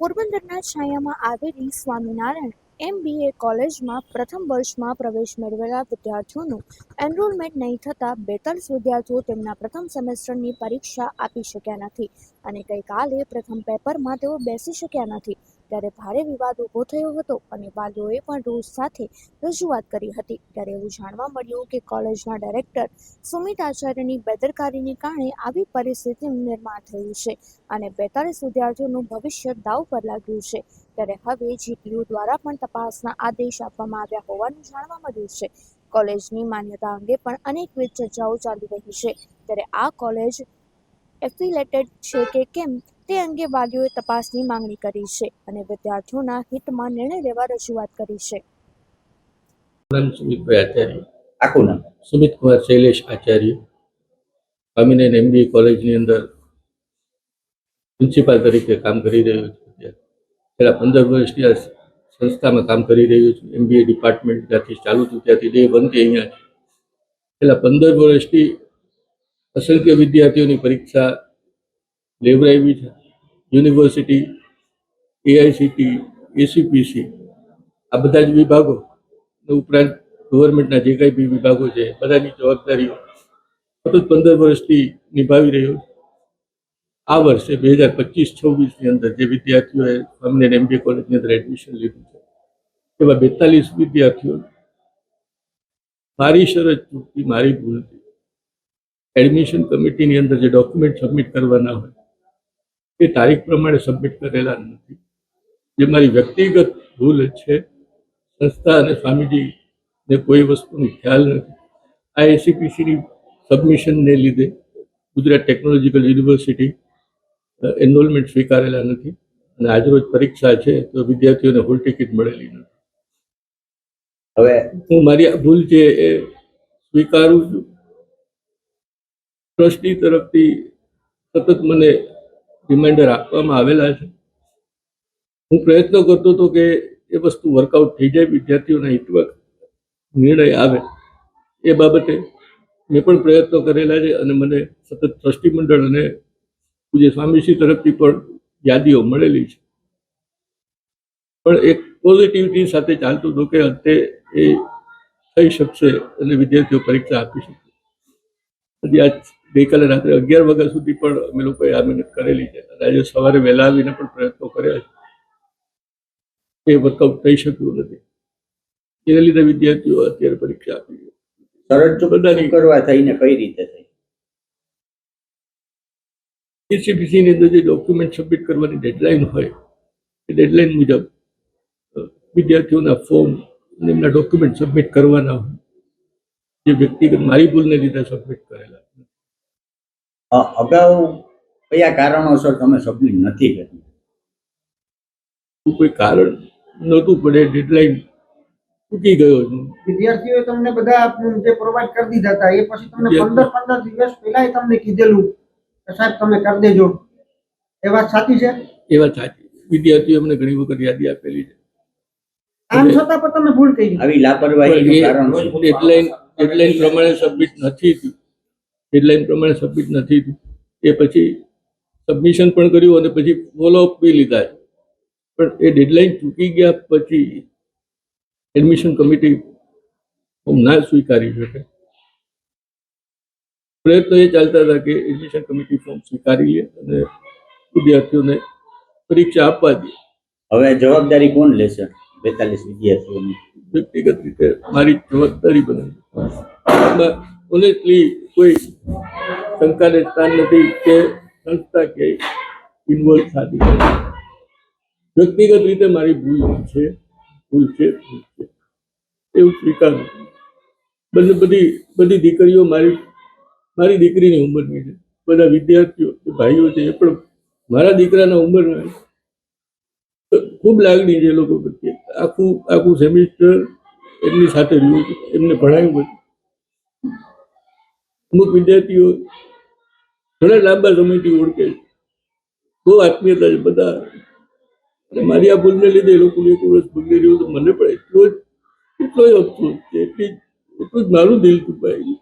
પોરબંદરના છાયામાં આવેલી સ્વામિનારાયણ એમબીએ કોલેજમાં પ્રથમ વર્ષમાં પ્રવેશ મેળવેલા વિદ્યાર્થીઓનું એનરોલમેન્ટ નહીં થતાં બેતાલીસ વિદ્યાર્થીઓ તેમના પ્રથમ સેમેસ્ટરની પરીક્ષા આપી શક્યા નથી. અને ગઈકાલે પ્રથમ પેપરમાં તેઓ બેસી શક્યા નથી. ત્યારે ભારે વિવાદ ઊભો થયો હતો અને વાલીઓએ પણ રોષ સાથે રજૂઆત કરી હતી. ત્યારે એવું જાણવા મળ્યું કે કોલેજના ડાયરેક્ટર સુમિત આચાર્યની બેદરકારીને કારણે આવી પરિસ્થિતિનું નિર્માણ થયું છે અને બેતાલીસ વિદ્યાર્થીઓનું ભવિષ્ય દાવ પર લાગ્યું છે. ત્યારે હવે જીટીયુ દ્વારા પણ તપાસના આદેશ આપવામાં આવ્યા હોવાનું જાણવા મળ્યું છે. કોલેજની માન્યતા અંગે પણ અનેકવિધ ચર્ચાઓ ચાલી રહી છે. ત્યારે આ કોલેજ એફિલેટેડ છે કે કેમ? તે અંગે વાલીઓએ તપાસની માંગણી કરી છે અને વિદ્યાર્થીઓના હિતમાં નિર્ણય લેવા રજૂઆત કરી છે. સુમિતભાઈ આખું નામ? સુમિત કુમાર શૈલેષ આચાર્ય. સ્વામિનારાયણ એમબીએ કોલેજની અંદર પ્રિન્સિપાલ તરીકે કામ કરી રહ્યો છું. છેલ્લા પંદર વર્ષથી આ સંસ્થામાં કામ કરી રહ્યો છું. એમબીએ ડિપાર્ટમેન્ટ જ્યાંથી ચાલુ છું. ત્યાંથી ડે બનતી અહીંયા છેલ્લા પંદર વર્ષથી અસંખ્ય વિદ્યાર્થીઓની પરીક્ષા લેવડાવી છે. યુનિવર્સિટી એઆઈસીટી એસીપીસી આ બધા જ વિભાગો ઉપરાંત ગવર્મેન્ટના જે કંઈ બી વિભાગો છે, બધાની જવાબદારીઓ સતત પંદર વર્ષથી નિભાવી રહ્યો આ વર્ષે બે હજાર પચીસ છવ્વીસની અંદર જે વિદ્યાર્થીઓએ સ્વામિનારાયણ એમબીએ કોલેજની અંદર એડમિશન લીધું છે, એવા બેતાલીસ વિદ્યાર્થીઓ મારી શરત ચૂકતી મારી ભૂલથી એડમિશન કમિટીની અંદર જે ડોક્યુમેન્ટ સબમિટ કરવાના હોય એ તારીખ પ્રમાણે સબમિટ કરેલા નથી. જે મારી વ્યક્તિગત ભૂલ છે સંસ્થા અને સ્વામીજીને કોઈ વસ્તુનો ખ્યાલ નથી. આ એસીપીસીની સબમિશનને લીધે ગુજરાત ટેકનોલોજીકલ યુનિવર્સિટી એનરોલમેન્ટ સ્વીકારેલા નથી અને આજરોજ પરીક્ષા છે તો વિદ્યાર્થીઓને હોલ ટિકિટ મળેલી નથી. હવે હું મારી આ ભૂલ છે એ સ્વીકારું છું. ટ્રસ્ટી તરફથી સતત મને રિમાઇન્ડર આપવામાં આવેલા છે. હું પ્રયત્ન કરતો હતો કે એ વસ્તુ વર્કઆઉટ થઈ જાય, વિદ્યાર્થીઓના હિતમાં નિર્ણય આવે. એ બાબતે મેં પણ પ્રયત્નો કરેલા છે અને મને સતત ટ્રસ્ટી મંડળ અને પૂજ્ય સ્વામીશ્રી તરફથી પણ યાદીઓ મળેલી છે. પણ એક પોઝિટિવિટી સાથે ચાલતું હતું કે અંતે એ થઈ શકશે અને વિદ્યાર્થીઓ પરીક્ષા આપી શકશે હજી આજ ગઈકાલે રાત્રે અગિયાર વાગ્યા સુધી પણ અમે લોકોએ આ મહેનત કરેલી છે. અને આજે સવારે વહેલા આવીને પણ પ્રયત્નો કર્યા છે. એ વર્કઆઉટ થઈ શક્યું નથી. એને લીધે વિદ્યાર્થીઓ અત્યારે પરીક્ષા આપી ચૂક બધાની કરવા થઈને કઈ રીતે થઈ? એસીપીસીની અંદર જે ડોક્યુમેન્ટ સબમિટ કરવાની ડેડલાઇન હોય એ ડેડલાઇન મુજબ વિદ્યાર્થીઓના ફોર્મ અને એમના ડોક્યુમેન્ટ સબમિટ કરવાના હોય જે વ્યક્તિગત મારી ભૂલને લીધે સબમિટ કરેલા. અગાઉ કયા કારણોસર તમે સબમિટ નથી કરી કોઈ કારણ નહોતું પડે ડેડલાઈન ચૂકી ગયો છું. વિદ્યાર્થીઓએ તમને બધા જે પ્રોવાઈડ કરી દીધા હતા એ પછી તમને પંદર પંદર દિવસ પહેલા તમને કીધેલું કે સાહેબ તમે કરી દેજો. એ વાત સાચી છે? એ વાત સાચી. વિદ્યાર્થીઓ અમને ઘણી વખત યાદી આપેલી છે. આમ છતાં પણ તમે ભૂલ કરી. આવી લાપરવાહી કારણ ડેડલાઈન ડેડલાઇન પ્રમાણે સબમિટ નથી થયું. ડેડલાઇન પ્રમાણે સબમિટ નથી એ પછી સબમિશન પણ કર્યું અને પછી ફોલોઅપ બી લીધા. પણ એ ડેડલાઇન ચૂકી ગયા પછી એડમિશન કમિટી ના સ્વીકારી શકે. પ્રયત્નો એ ચાલતા હતા કે એડમિશન કમિટી ફોર્મ સ્વીકારી લે અને વિદ્યાર્થીઓને પરીક્ષા આપવા દે. હવે જવાબદારી કોણ લેશે બેતાલીસ વિદ્યાર્થીઓની? વ્યક્તિગત રીતે મારી જવાબદારી બને. ઓનેસ્ટલી કોઈ શંકાને સ્થાન નથી કે સંસ્થા કે ઇન્વોલ્વ થતી વ્યક્તિગત રીતે મારી ભૂલ છે ભૂલ છે એવું સ્વીકારું બંને બધી બધી દીકરીઓ મારી મારી દીકરીની ઉંમરની છે. બધા વિદ્યાર્થીઓ ભાઈઓ છે એ પણ મારા દીકરાના ઉંમરના ખૂબ લાગણી છે એ લોકો પ્રત્યે. આખું આખું સેમિસ્ટર એમની સાથે રહ્યું, એમને ભણાવ્યું બધું. અમુક વિદ્યાર્થીઓ ઘણા લાંબા સમયથી ઓળખે છે. બહુ આત્મીયતા છે બધા. અને મારી આ ભૂલને લીધે એ લોકોને એક વર્ષ ભૂલી રહ્યું તો મને પણ એટલો જ એટલો જ અફસોસ છે. એટલી જ, એટલું જ મારું દિલ દુભાઈ